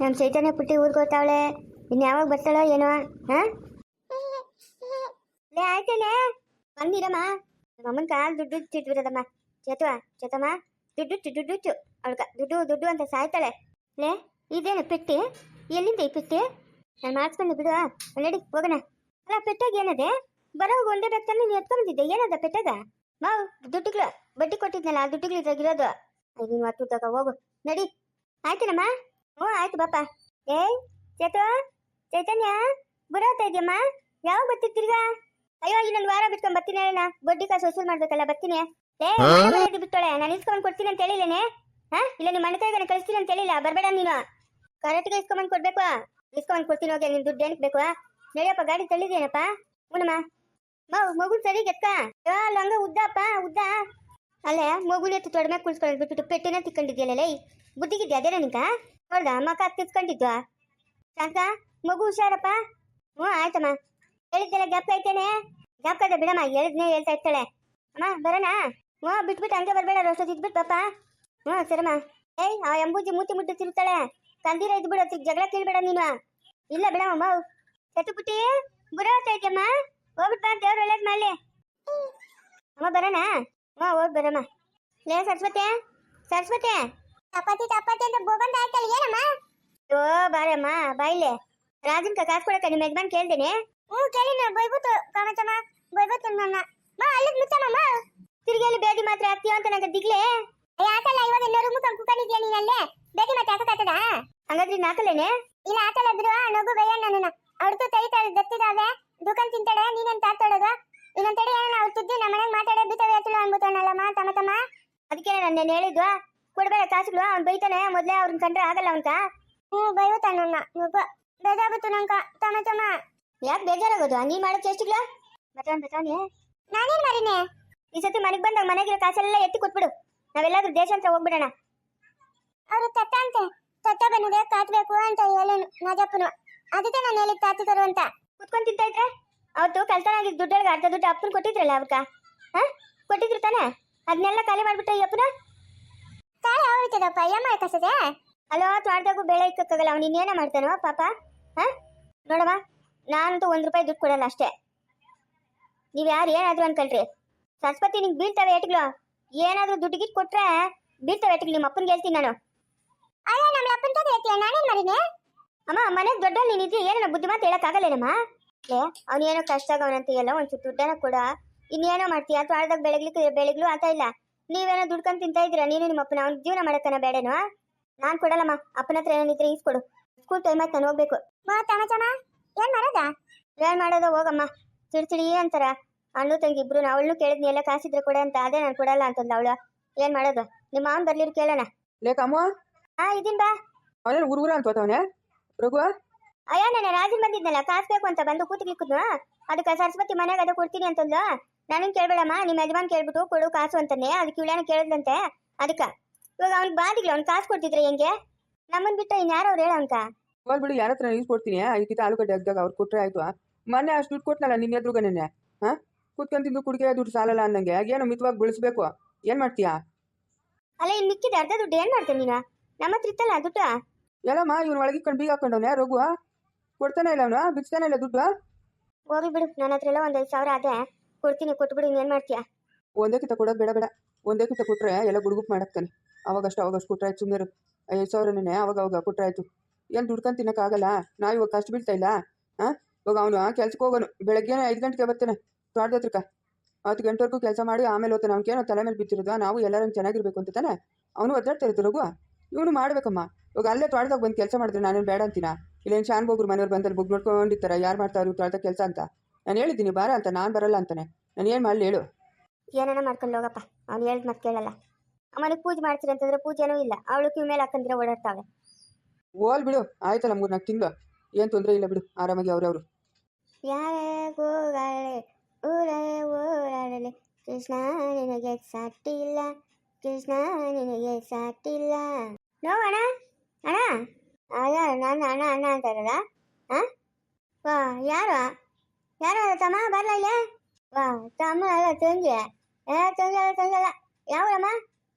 ನಮ್ಮ ಚೈತನ್ಯ ಪುಟ್ಟಿ ಊರಿಗೆ ಹೋಗ್ತಾವಳೆ. ಇನ್ನು ಯಾವಾಗ ಬರ್ತಾಳೋ ಏನೋ, ಹಾ? ಲೇ, ಆಯ್ತೇನೆ. ಬಂದಿರಮ್ಮ. ನಮ್ಮ ಅಮ್ಮನ ಕಾಲು ದುಡ್ಡು ಬಿಡದಮ್ಮ ಚೇತವ, ಚೇತಮ್ಮ. ದುಡ್ಡು ದುಡ್ಡು ಚು ಅವಳ್ಗ ದುಡ್ಡು ದುಡ್ಡು ಅಂತ ಸಾಯ್ತಾಳೆ. ಲೇ, ಇದೇನು ಪೆಟ್ಟಿ? ಎಲ್ಲಿಂದ ಈ ಪೆಟ್ಟಿ? ನಾನು ಮಾಡಿಸ್ಕೊಂಡು ಬಿಡು ನಡಿ ಹೋಗೋಣ. ಅಲ್ಲ ಪೆಟ್ಟಾಗ ಏನದೆ? ಬರೋ ಒಂದೇ ಬೆಕ್ಕನ್ನು ನೀನು ಎತ್ಕೊಂಡಿದ್ದೆ ಏನದ ಪೆಟ್ಟದ ಮಾವು, ದುಡ್ಡುಗಳು. ಬಡ್ಡಿ ಕೊಟ್ಟಿದ್ನಲ್ಲ, ಆ ದುಡ್ಡುಗಳು ಇದ್ರಾಗಿರೋದು ನೀನು ಹತ್ತು ಹೋಗು. ನಡಿ. ಆಯ್ತೇನಮ್ಮ? ಹ್ಞೂ ಆಯ್ತು ಬಾಪ ಏಯ್ ಚೇತು ಚೈತನ್ಯ ಬರೋತಾ ಇದೆಯಮ್ಮ ಯಾವಾಗ ತಿರ್ಗಾ ಅಯ್ಯೋ ಇನ್ನೊಂದು ವಾರ ಬಿಟ್ಕೊಂಡ್ ಬರ್ತೀನಿ ಅಣ್ಣ ಬಡ್ಡಿ ಕಾಸು ವಸೂಲ್ ಮಾಡ್ಬೇಕಲ್ಲ ಬರ್ತೀನಿ ಏ ಬಿಟ್ಟೋಳೆ ನಾನು ಇಸ್ಕೊಂಡ್ ಕೊಡ್ತೀನಿ ಅಂತ ಹೇಳಿಲ್ಲೇನೆ ಹಾ ಇಲ್ಲ ನಿಮ್ಮ ಅಣ್ಣ ಕಳಿಸ್ತೀನಿ ಅಂತ ಹೇಳಿಲ್ಲ ಬರಬೇಡ ನೀನು ಕರೆಕ್ಟ್ಗೆ ಇಸ್ಕೊಂಬಂದ್ ಕೊಡ್ಬೇಕು ಇಸ್ಕೊಂಡ್ ಕೊಡ್ತೀನಿ ಹೋಗಿ ನಿನ್ ದುಡ್ಡು ಏನಕ್ಕೆ ಬೇಕು ನಡಿಯಪ್ಪ ಗಾಡಿ ತಳ್ಳಿದೇನಪ್ಪ ಹ್ಞೂನಮ್ಮ ಮಗು ಮಗು ಸರಿ ಎತ್ತ ಲಂಗ ಉದ್ದಪ್ಪ ಉದ್ದ ಅಲ್ಲೇ ಮಗುನ ಎತ್ತು ತೊಡಮೆ ಕುಳಿಸ್ಕೊಂಡು ಬಿಟ್ಬಿಟ್ಟು ಪೆಟ್ಟಿನ ತಿಕ್ಕೊಂಡಿದ್ಯಲ್ಲ ಲೈ ಬುದ್ಧಿಗಿದ್ಯಾ ಅದೇನ ನಿಂಕ ನೋಡ್ದ ಮಕ್ಕ ತಿರ್ಸ್ಕೊಂಡಿದ್ವಾ ಶಾಂತ, ಮಗು ಹುಷಾರಪ್ಪ? ಹ್ಞೂ, ಆಯ್ತಮ್ಮ. ಹೇಳಿದ್ದೆಲ್ಲ ಜ್ಞಾಪಕ ಐತೇನೆ? ಜ್ಞಾಪಕ ಅದ ಬಿಡಮ್ಮ, ಹೇಳಿದ್ನೇ ಹೇಳ್ತಾ ಇರ್ತಾಳೆ. ಅಮ್ಮ, ಬರೋಣ? ಹ್ಞೂ, ಬಿಟ್ಬಿಟ್ಟು ಹಂಗೆ ಬರಬೇಡ ಅಷ್ಟೊತ್ತು ಇದ್ಬಿಟ್ಟು ಪಾಪ. ಹ್ಞೂ, ಸರಮ್ಮ. ಏಯ್, ಆ ಎಂಬೂಜಿ ಮೂತಿ ಮುಟ್ಟಿ ತಿರುಗ್ತಾಳೆ. ತಂದಿರ ಇದ್ಬಿಡು ಜಗಳ ಕೇಳ್ಬೇಡ ನೀನು. ಇಲ್ಲ ಬಿಡಮ್ಮ ಮಾವು ಸತ್ತು ಬುರ ಬರೋತಾ ಇದೆಯಮ್ಮ ಹೋಗ್ಬಿಟ್ಟು ಬಾ, ದೇವ್ರು ಒಳ್ಳೇದು ಮಾಡಲಿ. ಅಮ್ಮ, ಬರೋಣ? ಹ್ಞೂ, ಹೋಗಿ ಬರಮ್ಮ. ಲೇ, ಸರಸ್ವತಿ ಸರಸ್ವತಿ. ಚಪಾತಿ ಚಪಾತಿ ಅಂತ ಬೋಬಂದ ಆಯ್ತಲ್ಲ ಏನಮ್ಮ? ಓ ಬಾರಮ್ಮ ಬಾಯಿಲೆ ರಾಜನ್ ಕಾಸು ಕೊಡಕ ನಿಮ್ಮ ಯಜಮಾನ್ ಕೇಳ್ತೀನಿ ಹ್ಞೂ ಕೇಳಿ ನಾ ಬೈಬುತ್ತು ಕಾಮಚಮ್ಮ ಬೈಬುತ್ತು ನನ್ನ. ಮಾ ಅಲ್ಲಿಗೆ ಮುಚ್ಚಮ್ಮ ತಿರುಗಿ ಅಲ್ಲಿ ಬೇದಿ ಮಾತ್ರ ಆಗ್ತೀಯ ಅಂತ ನಂಗೆ ದಿಗ್ಲೆ. ಯಾಕಲ್ಲ ಇವಾಗ ಎಲ್ಲರೂ ಮುಖ ಕುಕ್ಕನಿದ್ಯಾ ಬೇಡಿ ಬೇದಿ ಮಾತ್ರ ಹಾಕಕ್ಕಾಗ್ತದ ಹಂಗಾದ್ರೆ ನಾಕಲೇನೆ ಇಲ್ಲ ಆತಲ್ಲ ಬಿಡು ನಗು ಬೈಯ ನನ್ನ ಅವ್ರದ್ದು ತೈತಾಳೆ ದತ್ತಿದಾವೆ. ದುಕಾನ್ ತಿಂತಾಳೆ ನೀನೇನ್ ತಾತೊಳಗ ಇನ್ನೊಂದ್ ಏನೋ ಅವ್ರು ತಿದ್ದು ನಮ್ಮ ಮನೆಗೆ ಮಾತಾಡೋ ಬಿತ್ತವೆ ಎತ್ತಲು ಅನ್ಬಿಟ್ಟವನಲ್ಲಮ್ಮ ತಮ್ಮ ತಮ್ಮ ಅದಕ್ಕೆ ನಾನು ಹೇಳಿದ್ವಾ? ಕೊಡ್ಬೇಡ ಕಾಸುಗಳು ಅವ್ನು ಬೈತಾನೆ, ಮೊದಲೇ ಅವ್ರನ್ನ ಕಂಡ್ರೆ ಆಗಲ್ಲ ಅಂತ. ಹ್ಞೂ ಬೈತಾನನ್ನ ಬೇಜಾಬಿತ್ತು ನಂಕ ತಮ್ಮ ತಮ್ಮ. ಯಾಕೆ ಬೇಜಾರಾಗೋದು? ನೀ ಮಾಡೋ ಚೇಷ್ಟುಗಳ? ಬತಾವನ್ ಬತಾವನಿ ನಾನೇನ್ ಮಾಡಿನಿ ಈ ಸತಿ ಮನೆಗೆ ಬಂದಾಗ ಮನೆಗಿರೋ ಕಾಸೆಲ್ಲ ಎತ್ತಿ ಕೊಟ್ಬಿಡು. ನಾವೆಲ್ಲಾದ್ರೂ ದೇಶಾಂತರ ಹೋಗ್ಬಿಡೋಣ. ಅವರು ತತ್ತ ಅಂತೆ. ತತ್ತ ಬಂದಿದೆ ಕಾತ್ಬೇಕು ಅಂತ ಹೇಳೇನು ನಜಪ್ಪನು. ಅದಕ್ಕೆ ನಾನು ಹೇಳಿದ್ ತಾತ ತರು ಅಂತ. ಕುತ್ಕೊಂತಿದ್ದ ಇದ್ರೆ? ಅವತ್ತು ಕಲ್ತನಾಗಿ ದುಡ್ಡೊಳಗೆ ಅರ್ಧ ದುಡ್ಡು ಅಪ್ಪನ ಕೊಟ್ಟಿದ್ರಲ್ಲ ಅವಕ್ಕ? ಹಾ? ಕೊಟ್ಟಿದ್ರು ತಾನೆ? ಅದನ್ನೆಲ್ಲ ಖಾಲಿ ಮಾಡ್ಬಿಟ್ಟು ಈ ಅಪ್ಪನ? ತಾಳೆ ಹೋಗ್ತದಪ್ಪ ಏನ್ ಮಾಡ್ಕಸದೆ ಅಲ್ಲೋ ತ್ವಾಟದಾಗೂ ಬೆಳೆ ಇಕ್ಕಾಗಲ್ಲ ಅವ್ನು ಇನ್ನೇನ ಮಾಡ್ತಾನೋ ಪಾಪ? ಹಾ? ನೋಡಮ್ಮ ನಾನಂತೂ ಒಂದ್ ರೂಪಾಯಿ ದುಡ್ಡು ಕೊಡಲ್ಲ ಅಷ್ಟೇ. ನೀವ್ ಯಾರು ಏನಾದ್ರು ಅನ್ಕೊಳ್ರಿ. ಸರಸ್ವತಿ ನಿಂಗೆ ಬೀಳ್ತಾವೆ ಏಟ್ಗಳು? ಏನಾದ್ರೂ ದುಡ್ಡು ಗಿಟ್ ಕೊಟ್ರೆ ಬೀಳ್ತಾವೆ ಏಟ್ಗಳು ನಿಮ್ಮ ಅಪ್ಪನಿಗೆ ಹೇಳ್ತೀನಿ ನಾನು. ಅಲ್ಲ ನಮ್ಮ ಅಪ್ಪನ ಕಡೆ ಹೇಳ್ತೀಯ? ನಾನೇನ್ ಮಾಡಿನಿ ಅಮ್ಮ ಮನೆಗೆ ದೊಡ್ಡ ನೀನ್ ಇದ್ರೆ ಏನೋ ಬುದ್ಧಿ ಮಾತು ಹೇಳಕ್ಕಾಗಲ್ಲೇನಮ್ಮ? ಏ ಅವನೇನೋ ಕಷ್ಟ ಆಗವನಂತ ಎಲ್ಲ ಒಂಚೂರು ದುಡ್ಡನ್ನ ಕೊಡ ಇನ್ನೇನೋ ಮಾಡ್ತೀಯ? ತ್ವಾಟದಾಗ ಬೆಳಗ್ಲಿಕ್ಕೆ ಬೆಳಗ್ಲು ಆತ ಇಲ್ಲ. ನೀವೇನೋ ದುಡ್ಕೊಂಡ್ ತಿಂತಾ ಇದ್ದೀರಾ? ನೀನು ನಿಮ್ಮ ಅಪ್ಪನ ಅವ್ನ ಜೀವನ ಮಾಡಕ್ಕನ ಬೇಡೇನೋ? ನಾನ್ ಕೊಡಲ್ಲಮ್ಮ ಅಪ್ಪನ ಹತ್ರ ಏನಿದ್ರೆ ಈಸ್ಕೊಡು ಸ್ಕೂಲ್ ಟೈಮ್ ಆಯ್ತು ನಾನು ಹೋಗ್ಬೇಕು. ಏನ್ ಮಾಡೋದ? ಏನ್ ಮಾಡೋದು ಹೋಗಮ್ಮ ಚಿಡಿ ಚಿಡಿ ಅಂತಾರ. ಅಣ್ಣು ತಂಗಿ ಇಬ್ರು ಅವಳು ಕೇಳಿದ್ನಿ ಎಲ್ಲ ಕಾಸಿದ್ರೆ ಕೊಡ ಅಂತ ಅದೇ ನಾನು ಕೊಡಲ್ಲ ಅಂತಂದ ಅವಳು. ಏನ್ ಮಾಡೋದು? ನಿಮ್ಮ ಮಾವನ್ ಬರ್ಲಿರ್ ಕೇಳೋಣ. ಲೇಕಮ್ಮ ಹಾ ಇದೀನ್ ಬಾ. ಅವನೇನು ಅಂತ ಅನ್ಕೋತವನೆ ರಘು? ಅಯ್ಯ ನಾನು ರಾಜನ್ ಬಂದಿದ್ನಲ್ಲ ಕಾಸು ಬೇಕು ಅಂತ ಬಂದು ಕೂತ್ಲಿಕ್ಕದ್ನು ಅದಕ್ಕೆ ಸರಸ್ವತಿ ಮನೆಗೆ ಅದ ಕೊಡ್ತೀನಿ ಅಂತಂದ್ಲು? ನನನ್ ಕೇಳ್ಬೇಡಮ್ಮ ನಿಮ್ಮ ಯಜಮಾನ್ ಕೇಳ್ಬಿಟ್ಟು ಕೊಡು ಕಾಸು ಅಂತಾನೆ ಅದಕ್ಕೆ ಇವಳೇನ ಕೇಳಿದಂತೆ ಅದಕ್ಕ ಇವಾಗ ಅವ್ನ್ ಬಾದಿಗೆ ಅವ್ನ್ ಕಾಸು ಕೊಡ್ತಿದ್ರೆ ಹೆಂಗೆ? ನಮ್ಮನ್ ಬಿಟ್ಟು ಇನ್ಯಾರು ಅವ್ರು ಹೇಳಂತ ಅವನ್ಕ. ಹೋಲ್ ಬಿಡು ಯಾರ ಹತ್ರ ಕೊಡ್ತೀನಿ. ಇದಕ್ಕಿಂತ ಆಲೂಗಡ್ಡೆ ಹಾಕ್ದಾಗ ಅವ್ರು ಕೊಟ್ಟರೆ ಆಯ್ತು. ಮೊನ್ನೆ ಅಷ್ಟು ದುಡ್ಡು ಕೊಟ್ನಲ್ಲ ನಿನ್ನ ಎದುರುಗ ನೆನ್ನೆ? ಹಾ? ಕೂತ್ಕೊಂಡು ತಿಂದು ಕುಡಿಕೆ ದುಡ್ಡು ಸಾಲಲ್ಲ ಅನ್ನಂಗೆ. ಏನು ಮಿತವಾಗಿ ಬೆಳೆಸ್ಬೇಕು. ಏನು ಮಾಡ್ತೀಯಾ? ಅಲ್ಲ ಇನ್ ಮಿಕ್ಕಿದ ಅರ್ಧ ದುಡ್ಡು ಏನ್ ಮಾಡ್ತೀನಿ ನೀನು? ನಮ್ಮ ಹತ್ರ ಇತ್ತಲ್ಲ ದುಡ್ಡು? ಎಲ್ಲಮ್ಮ ಇವನ್ ಒಳಗಿ ಕಂಡು ಬೀಗ ಹಾಕೊಂಡವನೇ ರಘು? ಕೊಡ್ತಾನೆ ಇಲ್ಲ ಅವನು? ಬಿಡ್ತಾನೆ ಇಲ್ಲ ದುಡ್ಡು? ಹೋಗಿ ಬಿಡು ನನ್ನ ಹತ್ರ ಎಲ್ಲ ಒಂದ್ ಐದು ಸಾವಿರ ಅದೇ ಕೊಡ್ತೀನಿ ಕೊಟ್ಬಿಡು ಇನ್ನೇನ್ ಮಾಡ್ತೀಯಾ? ಒಂದೇ ಕಿತ ಕೊಡೋದು ಬೇಡ ಬೇಡ. ಒಂದೇ ಕಿತ ಕೊಟ್ಟರೆ ಎಲ್ಲ ಗುಡುಗುಪ್ ಮಾಡಾಕ್ತಾನೆ. ಅವಾಗಷ್ಟು ಅವಾಗಷ್ಟು ಕೊಟ್ಟರೆ ಆಯ್ತು ಸುಮ್ಮನೆ ಐದು ಸಾವಿರನೇ ಅವಾಗ ಅವಾಗ ಕೊಟ್ಟರೆ ಆಯ್ತು. ಏನು ದುಡ್ಕೊಂಡು ತಿನ್ನೋಕ್ಕಾಗಲ್ಲ ನಾವು ಇವಾಗ ಕಷ್ಟ ಬೀಳ್ತಾ ಇಲ್ಲ? ಹಾಂ ಇವಾಗ ಅವನು ಕೆಲ್ಸಕ್ಕೆ ಹೋಗೋನು. ಬೆಳಗ್ಗೆ ಐದು ಗಂಟೆಗೆ ಬರ್ತಾನೆ ತೋಟದ ಹತ್ರಕ್ಕ. ಹತ್ತು ಗಂಟೆವರೆಗೂ ಕೆಲಸ ಮಾಡಿ ಆಮೇಲೆ ಹೋಗ್ತಾನೆ ಅವ್ನಿಗೇನೋ ತಲೆ ಮೇಲೆ ಬಿತ್ತಿರೋದು ನಾವು ಎಲ್ಲರೂ ಚೆನ್ನಾಗಿರ್ಬೇಕು ಅಂತ ತಾನೆ? ಅವನು ಒದ್ದಾಡ್ತಾ ಇರೋದು ರಘು? ಇವನು ಮಾಡ್ಬೇಕಮ್ಮ. ಇವಾಗ ಅಲ್ಲೇ ತೋಟದಾಗ ಬಂದು ಕೆಲಸ ಮಾಡಿದ್ರೆ ನಾನೇನು ಬೇಡ ಅಂತೀನ? ಇಲ್ಲೇನು ಶಾನ್ ಬೋಗ್ರು ಮನೆಯವ್ರು ಬಂದಲ್ಲಿ ಬುಗ್ ನೋಡ್ಕೊಂಡಿರ್ತಾರೆ? ಯಾರು ಮಾಡ್ತಾರು ತೋಟದ ಕೆಲಸ ಅಂತ? ನಾನು ಹೇಳಿದ್ದೀನಿ ಬಾರ ಅಂತ ನಾನು ಬರಲ್ಲ ಅಂತಾನೆ. ನಾನು ಏನು ಮಾಡಲಿ ಹೇಳು. ಏನೇನೋ ಮಾಡ್ಕೊಂಡು ಹೋಗಪ್ಪ ಅವ್ನು ಹೇಳಿದ ಮತ್ತೆ ಕೇಳಲ್ಲ. ಅಮ್ಮನಿಗೆ ಪೂಜೆ ಮಾಡ್ತೀರಿ ಅಂತಂದ್ರೆ ಪೂಜೆನೂ ಇಲ್ಲ ಅವಳು ಕಿವಿ ಮೇಲೆ ಹಾಕಂದ್ರೆ ಓಡಾಡ್ತಾವೆ ಓಲ್ ಬಿಡು ಆಯ್ತಲ್ಲ ಮೂರು ನಾಲ್ಕು ತಿಂಗಳು. ಏನು ತೊಂದರೆ ಇಲ್ಲ ಬಿಡು ಆರಾಮಾಗಿ ಅವ್ರವ್ರು. ಯಾರೇ ಊರೇ ಊರಲಿ ಕೃಷ್ಣ ನಿನಗೆ ಸಾಟಿಲ್ಲ ಕೃಷ್ಣ ನಿನಗೆ ಸಾಟಿಲ್ಲ. ನೋ ಅಣ್ಣ ಅಲ್ಲ ನಾನು ಅಣ್ಣ ಅಣ್ಣ ಅಂತಾರಲ್ಲ ಹಾ ವಾ ಯಾರು? ಯಾರು ಅದು ತಮ್ಮ ಬರಲ್ಲ ಇಲ್ಲೇ ವಾ ತಮ್ಮ ಅಲ್ಲ ತಂಗಿ ಏ ತಂಗಿ ಅಲ್ಲ ತಂಗಿ ಅಲ್ಲ ಯಾವಳಮ್ಮ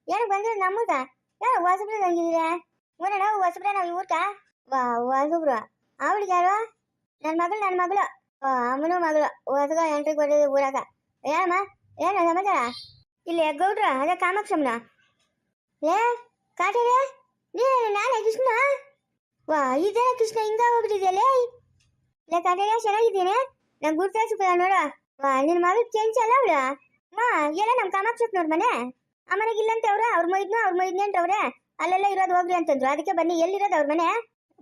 ಏನು ಬಂದಿರೋ ನಮ್ಮದ ಯಾರು ಹೊಸಬ್ರೆ ತಂಗಿದ್ದೀರಾ ಊರಣ್ಣ ಹೊಸಬ್ರೆ ನಾವು ಊರ್ಕ ವಾ ಹೊಸಬ್ರು ಅವಳಿಗೆ ಯಾರು ನನ್ನ ಮಗಳು ನನ್ನ ಮಗಳು ಓ ಅಮ್ಮನ ಮಗಳು ಹೊಸಗ ಎಂಟ್ರಿಗೆ ಕೊಟ್ಟಿದ್ದು ಊರಾಗ ಏನಮ್ಮ ಏನು ಸಮಾಚಾರ ಇಲ್ಲಿ ಗೌಡ್ರ ಅದೇ ಕಾಮಾಕ್ಷಮ್ಮನ ಲೇ ಕಾಟೇರಿ ನೀನು ನಾನೇ ಕೃಷ್ಣ ವಾ ಇದೇನ ಕೃಷ್ಣ ಹಿಂಗ ಹೋಗ್ಬಿಟ್ಟಿದ್ಯಲ್ಲೇ ಲೇ ಕಾಟೇರಿ ಚೆನ್ನಾಗಿದ್ದೀನಿ ನಂಗೆ ಗುರ್ತಾಯಿಸ್ಬಿಡ ನೋಡ. ನಿನ್ನ ಮಗಳು ಚೇಂಜ್ ಅಲ್ಲ ಅವಳು. ಮಾ, ಎಲ್ಲ ನಮ್ಮ ಕಾಮಾಕ್ಷಪ್ಪನವ್ರ ಮನೆ. ಆ ಮನೆಗೆ ಇಲ್ಲಂತೆ ಅವ್ರ ಅವ್ರ ಮೈದ್ನು, ಅವ್ರ ಮೈದ್ನೆ ಅವ್ರೆ. ಅಲ್ಲೆಲ್ಲ ಇರೋದು ಹೋಗ್ರಿ ಅಂತಂದ್ರು. ಅದಕ್ಕೆ ಬನ್ನಿ, ಎಲ್ಲಿರೋದು ಅವ್ರ ಮನೆ?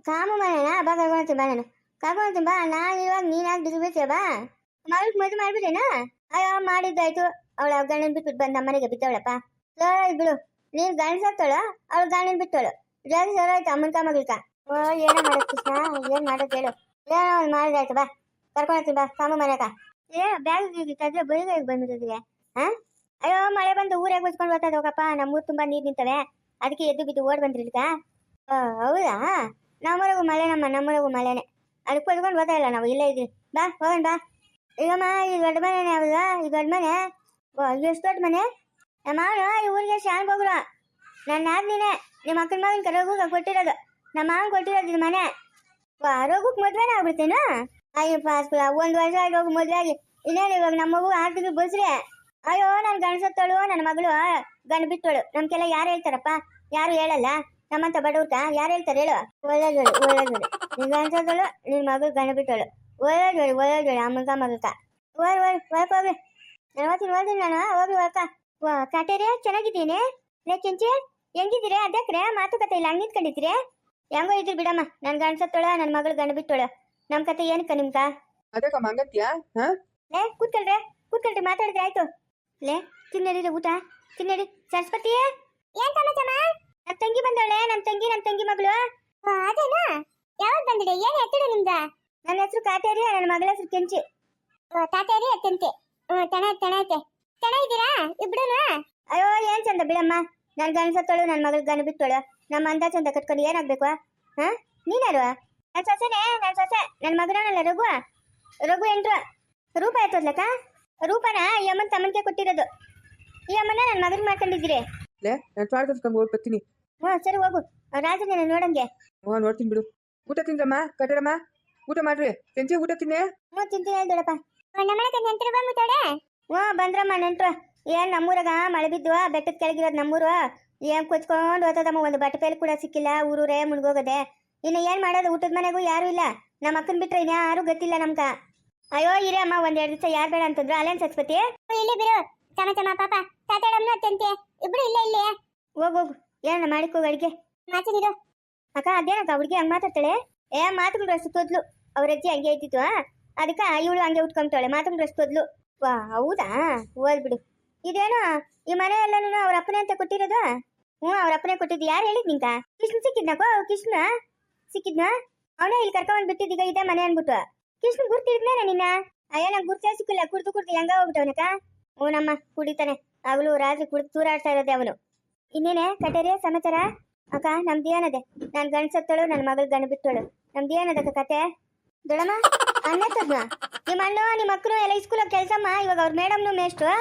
ಕಾಮು ಮನೆನಾ? ಬಾ ಕರ್ಕೊಂತೀನಿ ಬಾ ನಾನು. ಕರ್ಕೊಂತೀನಿ ಬಾ. ನಾನು ಇವಾಗ ನೀನಾಗಿ ಬಿದ್ದುಬಿಡ್ತೀಯ ಬಾ. ಮಗಳಿಗೆ ಮದುವೆ ಮಾಡ್ಬಿಟ್ಟೇನಾ ಅಯ್ಯೋ, ಮಾಡಿದ್ದಾಯ್ತು. ಅವಳ ಗಂಡನ ಬಿಟ್ಟು ಬಂದು ಮನೆಗೆ ಬಿದ್ದವಳಪ್ಪ. ಸರಿ ಬಿಡು. ನೀನು ಗಂಡಸಾಗ್ತಾಳ ಅವಳು ಗಂಡನ ಬಿಟ್ಟವಳು ಜಾಸ್ತಿ ಸರ ಆಯ್ತು ಅಮ್ಮನ ಕಾಮಗಳ ಓ, ಏನೋ ಮಾಡೋದು ಕೃಷ್ಣ? ಏನು ಮಾಡೋದು ಹೇಳು. ಏನೋ ಒಂದು ಮಾಡಿದಾಯ್ತು, ಬಾ. ಕರ್ಕೊಂಡ್ತೀನಿ ಬಾ ಸಾಮು ಮನೆಗ. ಏ ಬ್ಯಾಗ್ ಇದ್ರೆ ಬೈಗ ಬಂದ್ಬಿಟ್ಟಿದ್ರೆ ಹಾ? ಅಯ್ಯೋ ಮಳೆ ಬಂದು ಊರಾಗ ಮುಚ್ಕೊಂಡು ಬರ್ತದೆ ಹೋಗಪ್ಪ ನಮ್ಮೂರು ತುಂಬಾ ನೀರು ನಿಂತವೆ. ಅದಕ್ಕೆ ಎದ್ದು ಬಿದ್ದು ಓಡ್ ಬಂದ್ರಿ ಓ ಹೌದಾ? ನಮ್ಮೂರಿಗೂ ಮಳೆ ನಮ್ಮ ನಮ್ಮೂರಿಗೂ ಮಳೆನೆ. ಅದಕ್ಕೆ ಹೊದ್ಕೊಂಡು ಬರ್ತಾ ಇಲ್ಲ ನಾವು ಇಲ್ಲೇ ಇದ್ವಿ ಬಾ ಹೋಗೋಣ ಬಾ. ಈಗಮ್ಮ ಈ ದೊಡ್ಡ ಮನೆನೇ ಹೌದಾ ಈ ದೊಡ್ಡ ಮನೆ? ಎಷ್ಟು ದೊಡ್ಡ ಮನೆ? ನಮ್ಮ ಮಾವನು ಈ ಊರಿಗೆ ಶಾನ್ ಹೋಗ್ರು ನನ್ನ ಆದ್ನಿನೇ ನಿಮ್ಮ ಅಕ್ಕನ ಮಗನ ಕರೋಗು ಕೊಟ್ಟಿರೋದು. ನಮ್ಮ ಮಾವನ್ ಕೊಟ್ಟಿರೋದು ಇದು ಮನೆ. ವಾ ರೋಗಕ್ಕೆ ಮದ್ವೆನೇ ಆಗ್ಬಿಡ್ತೇನಾ? ಅಯ್ಯೋ, ಪಾಸ್ಕುಲ, ಒಂದು ವರ್ಷ ಆಗಿ ಹೋಗಿ, ಮದ್ವೆ ಆಗಿ. ಇನ್ನೇನು ಇವಾಗ ನಮ್ಮ ಮಗು ಆರ್ತಿಗೆ ಬಸ್ರೆ ಅಯ್ಯೋ, ನನ್ ಗಂಡಸತ್ತಳು, ನನ್ನ ಮಗಳು, ಗಂಡ ಬಿಟ್ಟಳು ನಮ್ಗೆಲ್ಲ ಯಾರು ಹೇಳ್ತಾರಪ್ಪ? ಯಾರು ಹೇಳಲ್ಲ? ನಮ್ಮಂತ ಬಡವ್ರಕ ಯಾರು ಹೇಳ್ತಾರೆ ಹೇಳು? ಒಳ್ಳೆದೋಳು ಒಳ್ಳೆದೋಳು ನಿನ್ ಗಣಸತ್ತಳು ನಿನ್ ಮಗಳು ಗಂಡು ಬಿಟ್ಟಳು ಒಳ್ಳೆದೋಳು ಒಳ್ಳೆದೋಳು ಅಮ್ಮಗ ಮಗಕ ಓಯ್ ಓಯ್ ಒಳಕ್ ಹೋಗಿ. ನಾನು ಓದ್ತೀನಿ ಓದ್ತೀನಿ ನಾನು. ಹೋಗಿ, ಹೋಗ ವಾ, ಕಾಟೇರಿ, ಚೆನ್ನಾಗಿದ್ದೀನಿ? ಲೇ ಹೆಂಗಿದ್ದೀರಿ? ಅದಕ್ಕೆ ಮಾತುಕತೆ ಇಲ್ಲ, ಹಂಗೆ ನಿಂತ್ಕೊಂಡಿದ್ದೀರಿ? ಹೆಂಗೋ ಇದ್ರಿ ಬಿಡಮ್ಮ. ನನ್ ಗಂಡಸತ್ತಳ ನನ್ನ ಮಗಳು ಗಂಡ ಬಿಟ್ಟಳು ನಮ್ಮ ಕತೆ ಏನಕ್ಕ ನಿಮ್ಗ? ಅದಕ್ಕ ಮಂಗತ್ಯಾ? ಹಾ? ಲೇ ಕೂತ್ಕೊಳ್ರೆ ಕೂತ್ಕೊಳ್ರಿ ಮಾತಾಡಿದ್ರೆ ಆಯ್ತು. ಲೇ ತಿನ್ನಡಿ ಊಟ ತಿನ್ನಡಿ ಸರಸ್ವತಿ? ಏನ್ ಸಮಾಚಾರ? ನಮ್ ತಂಗಿ ಬಂದವಳೆ ನಮ್ಮ ತಂಗಿ ನನ್ ತಂಗಿ ಮಗಳು. ಅದೇನಾ? ಯಾವಾಗ ಬಂದಿದೆ? ಏನ್ ಹೆಸರು ನಿಮ್ದ ನನ್ನ ಹೆಸರು ಕಾಟೇರಿ ನನ್ನ ಮಗಳ ಹೆಸರು ಕೆಂಚಿ. ತಾತೇರಿ ಕೆಂಚಿ. ಚೆನ್ನ ಚೆನ್ನಾಗೈತೆ ಚೆನ್ನಾಗಿದ್ದೀರಾ ಇಬ್ರು ಅಯ್ಯೋ ಏನ್ ಚಂದ ಬಿಡಮ್ಮ. ನನ್ ಗಂಡ ಸತ್ತೋಳು ನನ್ನ ಮಗಳ ಗಂಡ ಬಿಟ್ಟೋಳು ನಮ್ಮ ಅಂದ ಚಂದ ಕಟ್ಕೊಂಡು ಏನಾಗ್ಬೇಕು ಹಾ? ನೀನಾರು ನನ್ ಸೊಸೆನೆ ನನ್ನ ಸೊಸೆ. ನನ್ನ ಮಗನಲ್ಲ ರಘು ರಘು ಎಂಟ್ರು. ರೂಪ ಆಯ್ತದ್ಲಕ್ಕ ರೂಪನ ಈ ಅಮ್ಮನ ತಮ್ಮನ್ಗೆ ಕೊಟ್ಟಿರೋದು. ಈ ಅಮ್ಮನ ನನ್ನ ಮಗನ್ ಮಾಡ್ಕೊಂಡಿದ್ದೀರಿ. ಲೇ ನಾನು ತ್ವಾಡ್ಕೊಂಡು ಹೋಗಿ ಬರ್ತೀನಿ. ಹಾ ಸರಿ ಹೋಗು. ರಾಜನ ನೋಡಂಗೆ. ಹ್ಞೂ ನೋಡ್ತೀನಿ ಬಿಡು. ಊಟ ತಿಂದ್ರಮ್ಮ? ಕಟ್ಟರಮ್ಮ ಊಟ ಮಾಡ್ರಿ. ಕೆಂಚಿ ಊಟ ತಿನ್ನೆ? ಹ್ಞೂ ತಿಂತೀನಿ ಹೇಳ್ದಳಪ್ಪ ನಮ್ಮನೆ ನೆಂಟರು ಬಂದ್ಬಿಟ್ಟವಳೆ ಹ್ಞೂ ಬಂದ್ರಮ್ಮ ನೆಂಟ್ರು ಏನ್ ನಮ್ಮೂರಾಗ ಮಳೆ ಬಿದ್ದು ಬೆಟ್ಟದ ಕೆಳಗಿರೋದು ನಮ್ಮೂರು? ಏನ್ ಕೊಚ್ಕೊಂಡು ಹೋತದಮ್ಮ ಒಂದು ಬಟ್ಟೆ ಪೇಲ್ ಕೂಡ ಸಿಕ್ಕಿಲ್ಲ ಊರೂರೇ ಮುಳುಗೋಗದೆ. ಇನ್ನು ಏನ್ ಮಾಡೋದು? ಊಟದ ಮನೆಗೂ ಯಾರು ಇಲ್ಲ. ನಮ್ಮ ಅಕ್ಕನ ಬಿಟ್ರೆ ಇನ್ಯಾರು ಗೊತ್ತಿಲ್ಲ ನಮ್ಗ. ಅಯ್ಯೋ ಇರೇ ಅಮ್ಮ ಒಂದ್ ಎರಡು ದಿವಸ ಯಾರು ಬೇಡ ಅಂತಂದ್ರು. ಅಲ್ಲೇನ್ ಸರಸ್ವತಿ ಇಲ್ಲಿ ಬಿಡು. ಚಮ ಚಮ ಪಾಪ. ತಾತಾಡಮ್ನ ಅತ್ತಂತೆ ಇಬ್ರು ಇಲ್ಲ ಇಲ್ಲಿ. ಹೋಗ್ ಹೋಗು. ಏನ ಮಾಡಿಕೋ ಅಡಿಗೆ? ಮಾತಿನಿರು ಅಕ್ಕ ಅದೇನಕ್ಕ ಹುಡುಗಿ ಹಂಗ್ ಮಾತಾಡ್ತಾಳೆ? ಏ ಮಾತುಗಳು ತೊದ್ಲು. ಅವ್ರ ಅಜ್ಜಿ ಹಂಗೆ ಐತಿತ್ತು ಅದಕ್ಕ ಇವಳು ಹಂಗೆ ಉಟ್ಕೊಂತಾಳೆ ಮಾತುಗಳು ತೊದ್ಲು. ವಾ ಹೌದಾ? ಹೋಲ್ ಬಿಡು. ಇದೇನೋ? ಈ ಮನೆ ಎಲ್ಲಾನು ಅವ್ರ ಅಪ್ಪನೇ ಅಂತ ಕೊಟ್ಟಿರೋದು? ಹ್ಞೂ ಅವ್ರ ಅಪ್ಪನೇ ಕೊಟ್ಟಿದ್ದು. ಯಾರು ಹೇಳಿದ್ ನಿಂಗ? ಕೃಷ್ಣ ಸಿಕ್ಕಿದ್ನಕೋ ಕೃಷ್ಣ? ಸಿಕ್ಕಿದ್ನ? ಅವನೇ ಇಲ್ಲಿ ಕರ್ಕೊಂಡ್ ಬಿಟ್ಟಿದ್ದೀಗ, ಇದೆ ಮನೆ ಅನ್ಬಿಟ್ಟು ಕೃಷ್ಣ ಗುರ್ತಿದ್ನೇನ ನಿನ್ನ? ಅಯ್ಯ, ನಂಗೆ ಗುರ್ತೇ ಸಿಕ್ಕಿಲ್ಲ. ಕುಡ್ದು ಕುಡ್ದು ಹೆಂಗ ಹೋಗ್ಬಿಟ್ಟವನಕ ಓನಮ್ಮ ಕುಡಿತಾನೆ. ಅವಳು ರಾತ್ರಿ ಕುಡ್ದು ತೂರಾಡ್ತಾ ಇರೋದೆ ಅವನು. ಇನ್ನೇನೆ, ಕಟೇರಿಯ ಸಮಾಚಾರ? ಅಕ್ಕ ನಮ್ದು ಏನದೆ ನಾನು ಗಂಡ ನನ್ನ ಮಗಳು ಗಂಡು ಬಿಟ್ಟಳು. ನಮ್ದು ಏನದಕ್ಕ ಕತೆ? ದೊಡಮ್ಮ ಅನ್ನತ್ತದ್ನ ನಿಮ್ಮ ಅಣ್ಣ, ನಿಮ್ಮ ಮಕ್ಕಳು ಎಲ್ಲ ಇಸ್ಕೂಲ ಕೆಲಸಮ್ಮ? ಇವಾಗ ಅವ್ರ ಮೇಡಮ್ನು ಮೇಷ್ಟ್ರು.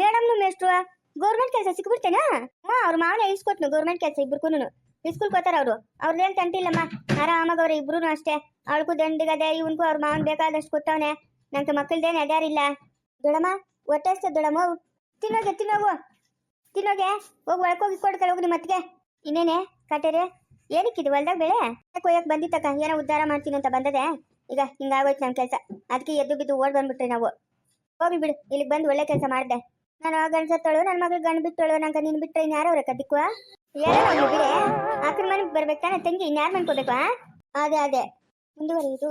ಮೇಡಮ್ನು ಮೇಷ್ಟ್ರು. ಗೌರ್ಮೆಂಟ್ ಕೆಲಸ ಸಿಕ್ಬಿಡ್ತೇನಾ? ಅವ್ರ ಮಾವನ ಇಸ್ಕೊಟ್ನು ಗೌರ್ಮೆಂಟ್ ಕೆಲಸ ಇಬ್ರುಕೂನು ಸ್ಕೂಲ್ ಹೋಗ್ತಾರೆ ಅವರು. ಅವ್ರದ್ದೇನ್ ತಂಟಿಲ್ಲಮ್ಮ ಆರಾಮಾಗ ಅವ್ರ ಇಬ್ರು ಅಷ್ಟೇ. ಅವಳಿಗೂ ದಂಡಿಗದೆ ಇವನ್ಗೂ ಅವ್ರ ಮಾವನ್ ಬೇಕಾದಷ್ಟು ಕೊಟ್ಟವನೆ. ನಂಗೆ ಮಕ್ಕಳದೇನು ಅಡ್ಯಾರಿಲ್ಲ ದೊಡಮ್ಮ ಹೊಟ್ಟೆ ದೊಡಮ್ಮ ತಿನ್ನೋಗೆ, ತಿನ್ನೋಗು. ತಿನ್ನೋಗೆ, ಹೋಗಿ ಒಳಕೋಗಿ ಕೊಡ್ತಾಳೆ ಹೋಗಿ ನಿಮ್ಮ ಅತ್ತಿಗೆ. ಇನ್ನೇನೆ, ಕಟೇರೆ ಏನಕ್ಕಿದು ಹೊಲ್ದಾಗ ಬೆಳೆ? ಕೊಯ್ಯಕ್ಕೆ ಬಂದಿತ್ತಕ್ಕ? ಏನೋ ಉದ್ಧಾರ ಮಾಡ್ತೀನಿ ಅಂತ ಬಂದದೆ. ಈಗ ಹಿಂಗಾಗೋಯ್ತು ನಮ್ಮ ಕೆಲಸ. ಅದಕ್ಕೆ ಎದ್ದು ಬಿದ್ದು ಓಡ್ ಬಂದ್ಬಿಟ್ರಿ ನಾವು. ಹೋಗಿ ಬಿಡು, ಇಲ್ಲಿಗೆ ಬಂದು ಒಳ್ಳೆ ಕೆಲಸ ಮಾಡಿದೆ. ನಾನು ಗಂಡ ಸತ್ತೋಳು ನನ್ನ ಮಗಳು ಗಂಡು ಬಿಟ್ಟಳು, ನಂಗೆ ನೀನು ಬಿಟ್ಟರೆ ಇನ್ಯಾರೋ ಅವ್ರಕ್ಕ ಕದಿಕ್ಕುವ ಯಾರೋ ಬಿಡೆ ಆಕ್ರ ಮನೆಗೆ ಬರ್ಬೇಕು ತಂಗಿ ಇನ್ಯಾರು ಮಾಡ್ಕೋಬೇಕು ಅದೇ ಅದೇ. ಮುಂದುವರಿಯುದು.